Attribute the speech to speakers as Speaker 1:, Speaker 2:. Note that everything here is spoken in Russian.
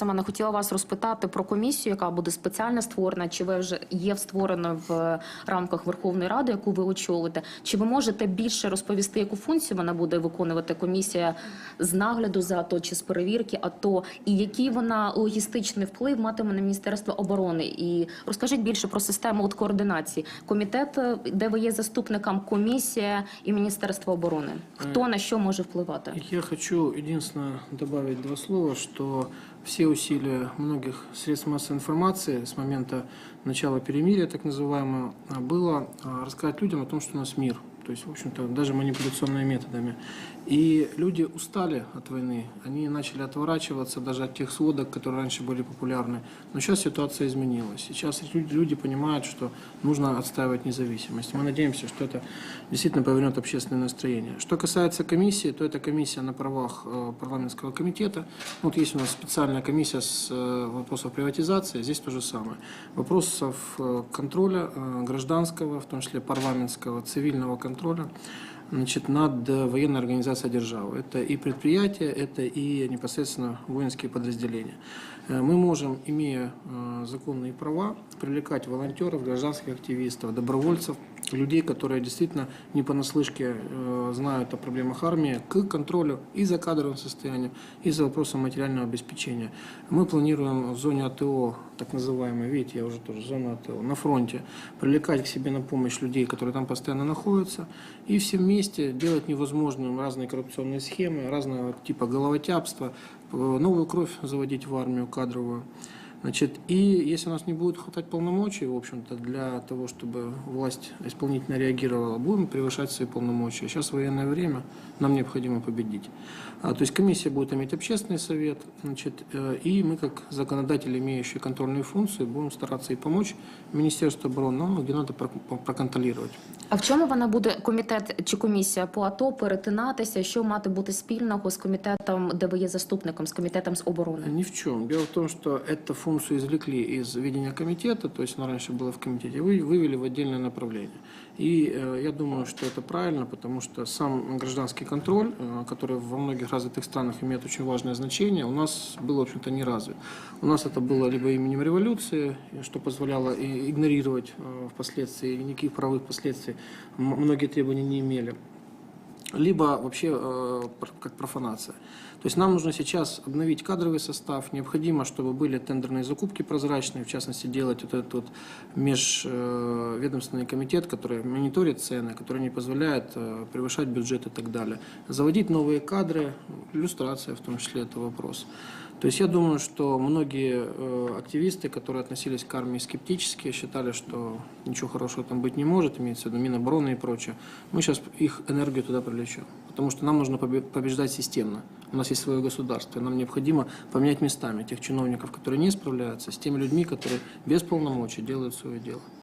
Speaker 1: Саме не хотіла вас розпитати про комісію, яка буде спеціально створена. Чи ви вже є створена в рамках Верховної Ради, яку ви очолите? Чи ви можете більше розповісти, яку функцію вона буде виконувати комісія з нагляду за АТО чи з перевірки АТО, і який вона логістичний вплив матиме на Міністерство оборони? І розкажіть більше про систему от координації. Комітет, е, де ви є заступником, комісія і Міністерство оборони. Хто на що може впливати?
Speaker 2: Я хочу единственное добавить два слова, что все усилия многих средств массовой информации с момента начала перемирия, так называемого, было а, рассказать людям о том, что у нас мир. То есть, в общем-то, даже манипуляционными методами. И люди устали от войны, они начали отворачиваться даже от тех сводок, которые раньше были популярны. Но сейчас ситуация изменилась. Сейчас люди, понимают, что нужно отстаивать независимость. Мы надеемся, что это действительно повернет общественное настроение. Что касается комиссии, то это комиссия на правах э, парламентского комитета. Вот есть у нас специальная комиссия с э, вопросов приватизации, здесь то же самое. Вопросов э, контроля гражданского, в том числе парламентского, цивильного контроля значит, над э, военной организацией державы. Это и предприятия, это и непосредственно воинские подразделения. Э, Мы можем, имея э, законные права, привлекать волонтеров, гражданских активистов, добровольцев, людей, которые действительно не понаслышке э, знают о проблемах армии, к контролю и за кадровым состоянием, и за вопросом материального обеспечения. Мы планируем в зоне АТО, так называемой, видите, я уже тоже зона АТО, на фронте, привлекать к себе на помощь людей, которые там постоянно находятся, и все вместе делать невозможным разные коррупционные схемы, разного типа головотяпства, э, новую кровь заводить в армию кадровую. Значит, и если у нас не будет хватать полномочий, в общем-то, для того, чтобы власть исполнительно реагировала, будем превышать свои полномочия. Сейчас военное время, нам необходимо победить. А, то есть комиссия будет иметь общественный совет, значит, э, и мы, как законодатели, имеющие контрольные функции, будем стараться и помочь Министерству обороны, но где надо прок- проконтролировать.
Speaker 1: А в чому вона буде комітет чи комісія по АТО перетинатися? Що мати бути спільного з комітетом, де ви є заступником, з комітетом з оборони?
Speaker 2: Ни в чем. Дело в том, что эту функцию извлекли из ведения комитета, то есть она раньше была в комитете, вы вывели в отдельное направление. И э, я думаю, что это правильно, потому что сам гражданский контроль, э, который во многих развитых странах имеет очень важное значение, у нас был, в общем-то, не развит. У нас это было либо именем революции, что позволяло игнорировать э, впоследствии, никаких правовых последствий многие требования не имели либо вообще э, как профанация. То есть нам нужно сейчас обновить кадровый состав, необходимо, чтобы были тендерные закупки прозрачные, в частности делать вот этот вот межведомственный комитет, который мониторит цены, который не позволяет э, превышать бюджет и так далее. Заводить новые кадры, иллюстрация в том числе это вопрос. То есть я думаю, что многие э, активисты, которые относились к армии скептически, считали, что ничего хорошего там быть не может, имеется в виду Минобороны и прочее, мы сейчас их энергию туда привлечем. Потому что нам нужно побе- побеждать системно. У нас есть свое государство, нам необходимо поменять местами тех чиновников, которые не справляются, с теми людьми, которые без полномочий делают свое дело.